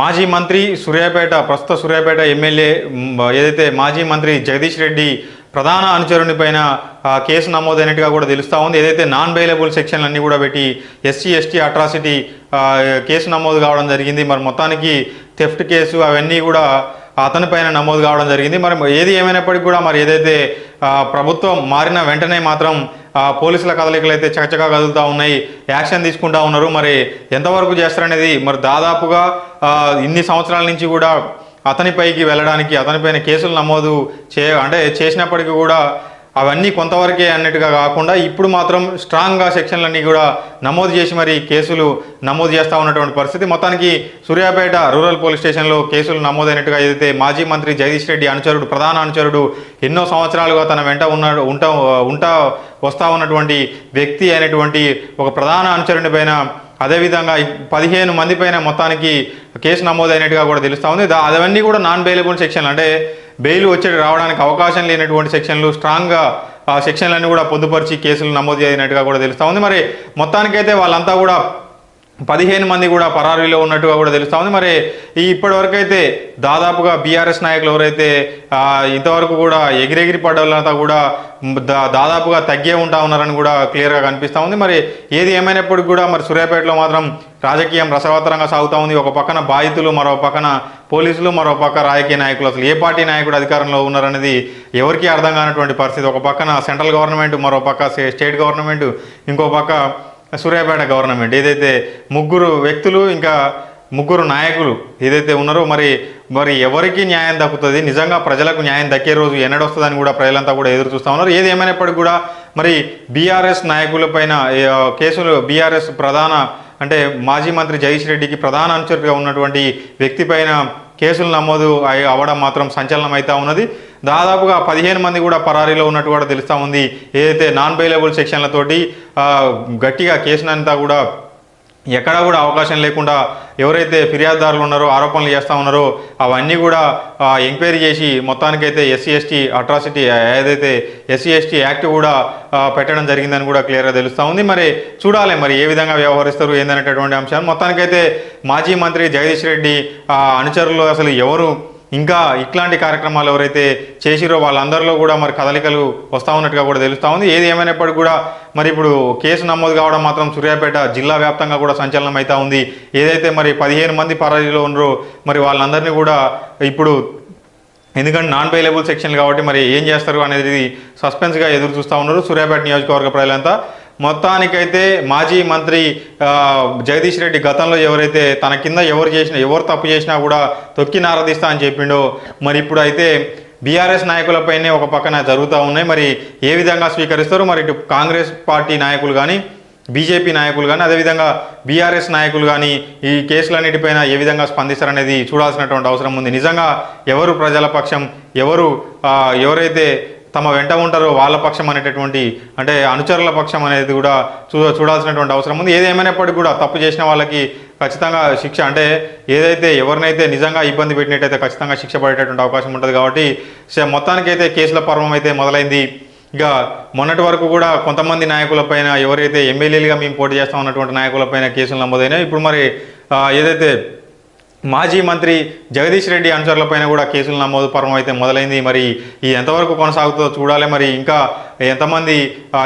మాజీ మంత్రి సూర్యాపేట ప్రస్తుత సూర్యాపేట ఎమ్మెల్యే ఏదైతే మాజీ మంత్రి జగదీష్ రెడ్డి ప్రధాన అనుచరుని పైన కేసు నమోదైనట్టుగా కూడా తెలుస్తూ ఉంది. ఏదైతే నాన్ బెయిలబుల్ సెక్షన్లు అన్నీ కూడా పెట్టి ఎస్సీ ఎస్టీ అట్రాసిటీ కేసు నమోదు కావడం జరిగింది. మరి మొత్తానికి థెఫ్ట్ కేసు అవన్నీ కూడా అతని పైన నమోదు కావడం జరిగింది. మరి ఏది ఏమైనప్పటికీ కూడా మరి ఏదైతే ప్రభుత్వం మారిన వెంటనే మాత్రం పోలీసుల కదలికలు అయితే చకచకా కదులుతూ ఉన్నాయి. యాక్షన్ తీసుకుంటా ఉన్నారు. మరి ఎంతవరకు చేస్తారనేది మరి దాదాపుగా ఇన్ని సంవత్సరాల నుంచి కూడా అతనిపైకి వెళ్ళడానికి అతనిపైన కేసులు నమోదు చే అంటే చేసినప్పటికీ కూడా అవన్నీ కొంతవరకే అన్నట్టుగా కాకుండా ఇప్పుడు మాత్రం స్ట్రాంగ్గా సెక్షన్లన్నీ కూడా నమోదు చేసి మరి కేసులు నమోదు చేస్తూ ఉన్నటువంటి పరిస్థితి. మొత్తానికి సూర్యాపేట రూరల్ పోలీస్ స్టేషన్లో కేసులు నమోదైనట్టుగా ఏదైతే మాజీ మంత్రి జగదీష్ రెడ్డి అనుచరుడు ప్రధాన అనుచరుడు ఎన్నో సంవత్సరాలుగా తన వెంట ఉన్నాడు ఉంటా ఉంటా వస్తా ఉన్నటువంటి వ్యక్తి అయినటువంటి ఒక ప్రధాన అనుచరుని పైన అదేవిధంగా పదిహేను మంది పైన మొత్తానికి కేసు నమోదైనట్టుగా కూడా తెలుస్తూ ఉంది. దా- అవన్నీ కూడా నాన్ బెయిలబుల్ సెక్షన్లు. అంటే బెయిల్ వచ్చి రావడానికి అవకాశం లేనటువంటి సెక్షన్లు స్ట్రాంగ్గా ఆ సెక్షన్లన్నీ కూడా పొందుపరిచి కేసులు నమోదు అయినట్టుగా కూడా తెలుస్తూ ఉంది. మరి మొత్తానికైతే వాళ్ళంతా కూడా పదిహేను మంది కూడా పరారీలో ఉన్నట్టుగా కూడా తెలుస్తూ ఉంది మరి ఈ ఇప్పటివరకు అయితే దాదాపుగా బీఆర్ఎస్ నాయకులు ఎవరైతే ఇంతవరకు కూడా ఎగిరెగిరి పడ్డ వాళ్ళంతా కూడా దా- దాదాపుగా తగ్గే ఉంటా ఉన్నారని కూడా క్లియర్గా కనిపిస్తూ ఉంది మరి ఏది ఏమైనప్పటికీ కూడా మరి సూర్యాపేటలో మాత్రం రాజకీయం రసవత్తరంగా సాగుతూ ఉంది. ఒక పక్కన బాధితులు మరో పక్కన పోలీసులు మరో పక్క రాజకీయ నాయకులు. అసలు ఏ పార్టీ నాయకుడు అధికారంలో ఉన్నారనేది ఎవరికీ అర్థం కానటువంటి పరిస్థితి. ఒక పక్కన సెంట్రల్ గవర్నమెంట్ మరో పక్క స్టేట్ గవర్నమెంట్ ఇంకో పక్క సూర్యాపేట గవర్నమెంట్. ఏదైతే ముగ్గురు వ్యక్తులు ఇంకా ముగ్గురు నాయకులు ఏదైతే ఉన్నారో మరి మరి ఎవరికి న్యాయం దక్కుతుంది? నిజంగా ప్రజలకు న్యాయం దక్కే రోజు ఎన్నడొస్తుందని కూడా ప్రజలంతా కూడా ఎదురు చూస్తూ ఉన్నారు. ఏది ఏమైనప్పటికీ కూడా మరి బీఆర్ఎస్ నాయకులపైన కేసులు బీఆర్ఎస్ ప్రధాన అంటే మాజీ మంత్రి జగదీష్ రెడ్డికి ప్రధాన అనుచరుగా ఉన్నటువంటి వ్యక్తి పైన కేసులు నమోదు అయి- అవ్వడం మాత్రం సంచలనం అవుతూ ఉన్నది. దాదాపుగా పదిహేను మంది కూడా పరారీలో ఉన్నట్టు కూడా తెలుస్తూ ఉంది. ఏదైతే నాన్ బెయిలబుల్ సెక్షన్లతోటి గట్టిగా కేసునంతా కూడా ఎక్కడా కూడా అవకాశం లేకుండా ఎవరైతే ఫిర్యాదుదారులు ఉన్నారో ఆరోపణలు చేస్తూ ఉన్నారో అవన్నీ కూడా ఎంక్వైరీ చేసి మొత్తానికైతే ఎస్సీ ఎస్టీ అట్రాసిటీ ఏదైతే ఎస్సీ ఎస్టీ యాక్ట్ కూడా పెట్టడం జరిగిందని కూడా క్లియర్గా తెలుస్తూ ఉంది. మరి చూడాలి మరి ఏ విధంగా వ్యవహరిస్తారు ఏందనేటటువంటి అంశాన్ని. మొత్తానికైతే మాజీ మంత్రి జగదీష్ రెడ్డి అనుచరులు అసలు ఎవరు ఇంకా ఇట్లాంటి కార్యక్రమాలు ఎవరైతే చేసిరో వాళ్ళందరిలో కూడా మరి కదలికలు వస్తూ ఉన్నట్టుగా కూడా తెలుస్తూ ఉంది. ఏది ఏమైనప్పటికీ కూడా మరి ఇప్పుడు కేసు నమోదు కావడం మాత్రం సూర్యాపేట జిల్లా వ్యాప్తంగా కూడా సంచలనం అవుతా ఉంది. ఏదైతే మరి పదిహేను మంది పరారీలో ఉన్నారో మరి వాళ్ళందరినీ కూడా ఇప్పుడు ఎందుకంటే నాన్ బెయిలబుల్ సెక్షన్లు కాబట్టి మరి ఏం చేస్తారు అనేది సస్పెన్స్గా ఎదురు చూస్తూ ఉన్నారు సూర్యాపేట నియోజకవర్గ ప్రజలంతా. మొత్తానికైతే మాజీ మంత్రి జగదీష్ రెడ్డి గతంలో ఎవరైతే తన కింద ఎవరు చేసినా ఎవరు తప్పు చేసినా కూడా తొక్కి నారదీస్తా అని చెప్పిండో మరి ఇప్పుడు అయితే బీఆర్ఎస్ నాయకులపైనే ఒక పక్కన జరుగుతూ ఉన్నాయి. మరి ఏ విధంగా స్వీకరిస్తారు మరి ఇటు కాంగ్రెస్ పార్టీ నాయకులు కానీ బీజేపీ నాయకులు కానీ అదేవిధంగా బీఆర్ఎస్ నాయకులు కానీ ఈ కేసులన్నిటిపైన ఏ విధంగా స్పందిస్తారనేది చూడాల్సినటువంటి అవసరం ఉంది. నిజంగా ఎవరు ప్రజల పక్షం ఎవరు ఎవరైతే తమ వెంట ఉంటారో వాళ్ళ పక్షం అనేటటువంటి అంటే అనుచరుల పక్షం అనేది కూడా చూ చూడాల్సినటువంటి అవసరం ఉంది. ఏదేమైనప్పటికీ కూడా తప్పు చేసిన వాళ్ళకి ఖచ్చితంగా శిక్ష అంటే ఏదైతే ఎవరినైతే నిజంగా ఇబ్బంది పెట్టినట్టయితే ఖచ్చితంగా శిక్ష పడేటటువంటి అవకాశం ఉంటుంది కాబట్టి మొత్తానికైతే కేసుల పర్వం అయితే మొదలైంది. ఇక మొన్నటి వరకు కూడా కొంతమంది నాయకులపైన ఎవరైతే ఎమ్మెల్యేలుగా మేము పోటీ చేస్తాం అన్నటువంటి నాయకులపైన కేసులు నమోదైనాయి. ఇప్పుడు మరి ఏదైతే మాజీ మంత్రి జగదీష్ రెడ్డి అనుచరులపైన కూడా కేసులు నమోదు పరమైతే అయితే మొదలైంది. మరి ఇది ఎంతవరకు కొనసాగుతుందో చూడాలి. మరి ఇంకా ఎంతమంది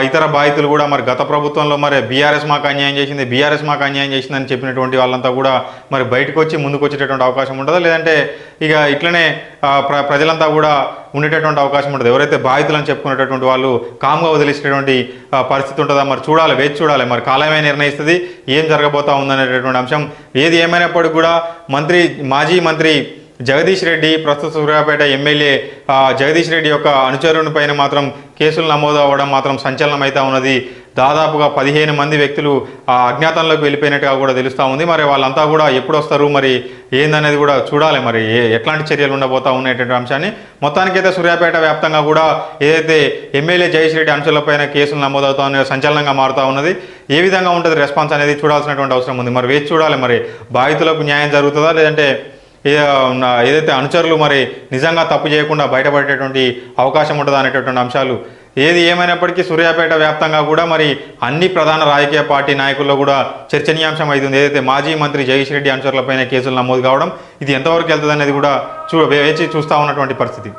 ఇతర బాధితులు కూడా మరి గత ప్రభుత్వంలో మరి బీఆర్ఎస్ మాకు అన్యాయం చేసింది బీఆర్ఎస్ మాకు అన్యాయం చేసిందని చెప్పినటువంటి వాళ్ళంతా కూడా మరి బయటకు వచ్చి ముందుకు వచ్చేటటువంటి అవకాశం ఉంటుందా? లేదంటే ఇక ఇట్లనే ప్ర ప్రజలంతా కూడా ఉండేటటువంటి అవకాశం ఉంటుంది? ఎవరైతే బాధితులు అని చెప్పుకునేటటువంటి వాళ్ళు కామ్గా వదిలేసేటటువంటి పరిస్థితి ఉంటుందా? మరి చూడాలి వేచి చూడాలి. మరి కాలమే నిర్ణయిస్తుంది ఏం జరగబోతా ఉందనేటటువంటి అంశం. ఏది ఏమైనప్పటికీ కూడా మంత్రి మాజీ మంత్రి జగదీష్ రెడ్డి ప్రస్తుత సూర్యాపేట ఎమ్మెల్యే జగదీష్ రెడ్డి యొక్క అనుచరుని పైన మాత్రం కేసులు నమోదు అవ్వడం మాత్రం సంచలనం ఉన్నది. దాదాపుగా పదిహేను మంది వ్యక్తులు ఆ అజ్ఞాతంలోకి వెళ్ళిపోయినట్టుగా కూడా తెలుస్తూ ఉంది. మరి వాళ్ళంతా కూడా ఎప్పుడు వస్తారు మరి ఏందనేది కూడా చూడాలి మరి. ఏ ఎట్లాంటి చర్యలు ఉండబోతా ఉన్నటువంటి అంశాన్ని. మొత్తానికైతే సూర్యాపేట వ్యాప్తంగా కూడా ఏదైతే ఎమ్మెల్యే జగదీష్ రెడ్డి అంశాలపైన కేసులు నమోదవుతా ఉన్నాయో సంచలనంగా మారుతూ ఉన్నది. ఏ విధంగా ఉంటుంది రెస్పాన్స్ అనేది చూడాల్సినటువంటి అవసరం ఉంది. మరి వేచి చూడాలి మరి. బాధితులకు న్యాయం జరుగుతుందా? లేదంటే ఏదైతే అనుచరులు మరి నిజంగా తప్పు చేయకుండా బయటపడేటటువంటి అవకాశం ఉంటుందా అనేటటువంటి అంశాలు. ఏది ఏమైనప్పటికీ సూర్యాపేట వ్యాప్తంగా కూడా మరి అన్ని ప్రధాన రాజకీయ పార్టీ నాయకుల్లో కూడా చర్చనీయాంశం అవుతుంది ఏదైతే మాజీ మంత్రి జగదీష్ రెడ్డి అనుచరులపైన కేసులు నమోదు కావడం ఇది ఎంతవరకు వెళ్తుంది అనేది కూడా చూ వేచి చూస్తా ఉన్నటువంటి పరిస్థితి.